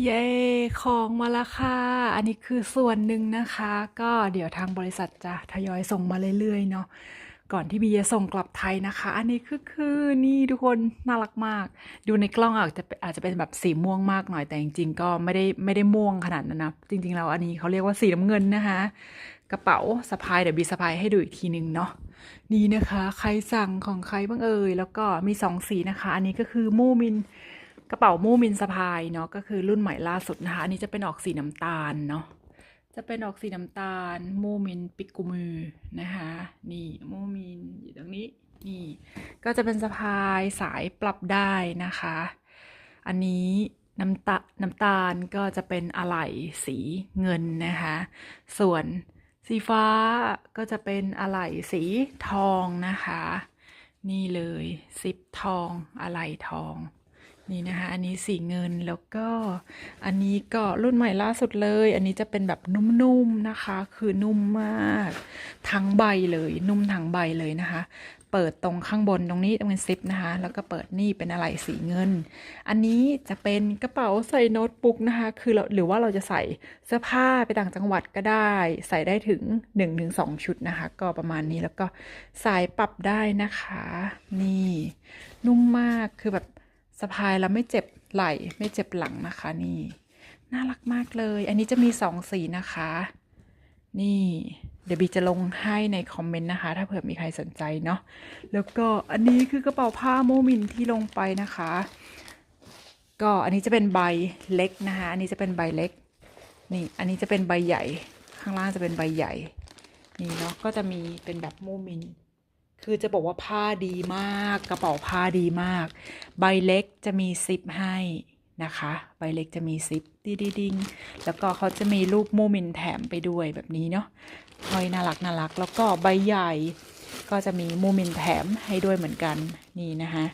เย้ของมาแล้วค่ะ อันนี้คือส่วนหนึ่งนะคะ ก็เดี๋ยวทางบริษัทจะทยอยส่งมาเรื่อยๆเนาะก่อนที่บีจะส่งกลับไทยนะคะ อันนี้คือคือนี่ทุกคนน่ารักมาก ดูในกล้องอาจจะอาจจะเป็นแบบสีม่วงมากหน่อยแต่จริงๆ ก็ไม่ได้ไม่ได้ม่วงขนาดนั้นนะจริงๆแล้วอันนี้เขาเรียกว่าสีน้ำเงินนะคะ กระเป๋าสะพายเดี๋ยวบีสะพายให้ดูอีกทีนึงเนาะนี่นะคะ ใครสั่งของใครบ้างเอ่ยแล้วก็มีสองสีนะคะ อันนี้ก็คือมูมิน กระเป๋ามูมินสะพายเนาะก็คือรุ่นใหม่ล่าสุดนะคะอันนี้จะเป็นออกสีน้ำตาลเนาะจะเป็นออกสีน้ำตาล มูมินปิกุมือนะคะนี่มูมินอยู่ตรงนี้นี่ก็จะเป็นสะพายสายปรับได้นะคะ อันนี้น้ำตาน้ำตาลก็จะเป็นอะไหล่สีเงินนะคะ ส่วนสีฟ้าก็จะเป็นอะไหล่สีทองนะคะ นี่เลยซิปทองอะไหล่ทอง นี่นะคะ อันนี้สีเงินแล้วก็อันนี้ก็รุ่นใหม่ล่าสุดเลย อันนี้จะเป็นแบบนุ่มๆนะคะ คือนุ่มมากทั้งใบเลย นุ่มทั้งใบเลยนะคะ เปิดตรงข้างบนตรงนี้ตรงเป็นซิปนะคะ แล้วก็เปิดนี่เป็นอะไรสีเงิน อันนี้จะเป็นกระเป๋าใส่โน้ตบุ๊กนะคะ คือเราหรือว่าเราจะใส่เสื้อผ้าไปต่างจังหวัดก็ได้ ใส่ได้ถึง 1-2 ชุดนะคะ ก็ประมาณนี้แล้วก็สายปรับได้นะคะ นี่นุ่มมากคือแบบ สะพายแล้วไม่เจ็บไหล่ไม่เจ็บหลังนะคะ นี่ น่ารักมากเลย อันนี้จะมีสองสีนะคะ นี่ เดี๋ยวบีจะลงให้ในคอมเมนต์นะคะ ถ้าเผื่อมีใครสนใจเนาะแล้วก็อันนี้คือกระเป๋าผ้าโมมินที่ลงไปนะคะ ก็อันนี้จะเป็นใบเล็กนะคะอันนี้จะเป็นใบเล็ก นี่อันนี้จะเป็นใบใหญ่ ข้างล่างจะเป็นใบใหญ่นี่เนาะก็จะมีเป็นแบบโมมิน คือจะบอกว่าผ้าดีมาก กระเป๋าผ้าดีมาก ใบเล็กจะมีซิปให้นะคะ ใบเล็กจะมีซิปดีดีดิงแล้วก็เขาจะมีรูปโมมินแถมไปด้วยแบบนี้เนาะห้อยน่ารักน่ารัก แล้วก็ใบใหญ่ก็จะมีโมมินแถมให้ด้วยเหมือนกันนี่นะคะ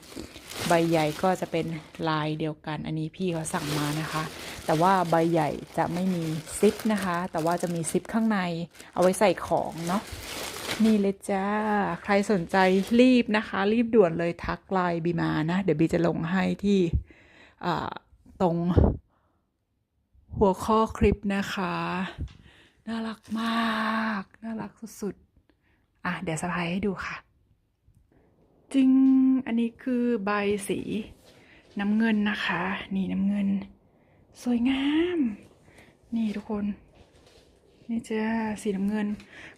ใบใหญ่ก็จะเป็นลายเดียวกัน อันนี้พี่เขาสั่งมานะคะ แต่ว่าใบใหญ่จะไม่มีซิปนะคะ แต่ว่าจะมีซิปข้างในเอาไว้ใส่ของเนาะ นี่เลยจ้า ใครสนใจรีบนะคะ รีบด่วนเลยทักไลน์บีมานะ เดี๋ยวบีจะลงให้ที่ตรงหัวข้อคลิปนะคะ น่ารักมาก น่ารักสุดๆ อะ เดี๋ยวสะพายให้ดูค่ะ จริง อันนี้คือใบสีน้ำเงินนะคะ นี่น้ำเงิน สวยงาม นี่ทุกคน นี่จ้าสีน้ำเงิน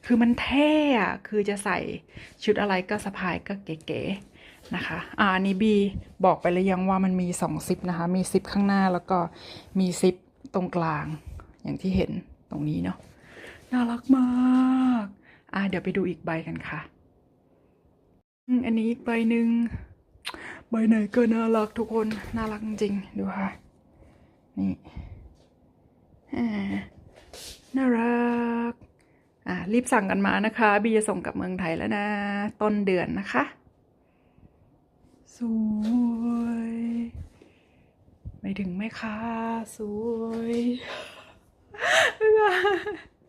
คือมันเท่อะคือจะใส่ชุดอะไรก็สะพายก็เก๋ๆนะคะ อ่านี้บีบอกไปแล้วยังว่ามันมีสองซิปนะคะ มีซิปข้างหน้าแล้วก็มีซิปตรงกลางอย่างที่เห็นตรงนี้เนาะน่ารักมากอ่าเดี๋ยวไปดูอีกใบกันค่ะอันนี้อีกใบหนึ่งใบไหนก็น่ารักทุกคนน่ารักจริงดูค่ะนี่อ่า น่ารัก อะ รีบสั่งกันมานะคะ บีจะส่งกลับเมืองไทยแล้วนะ ต้นเดือนนะคะ สวย ไม่ถึงไหมคะ สวย บ๊ายบาย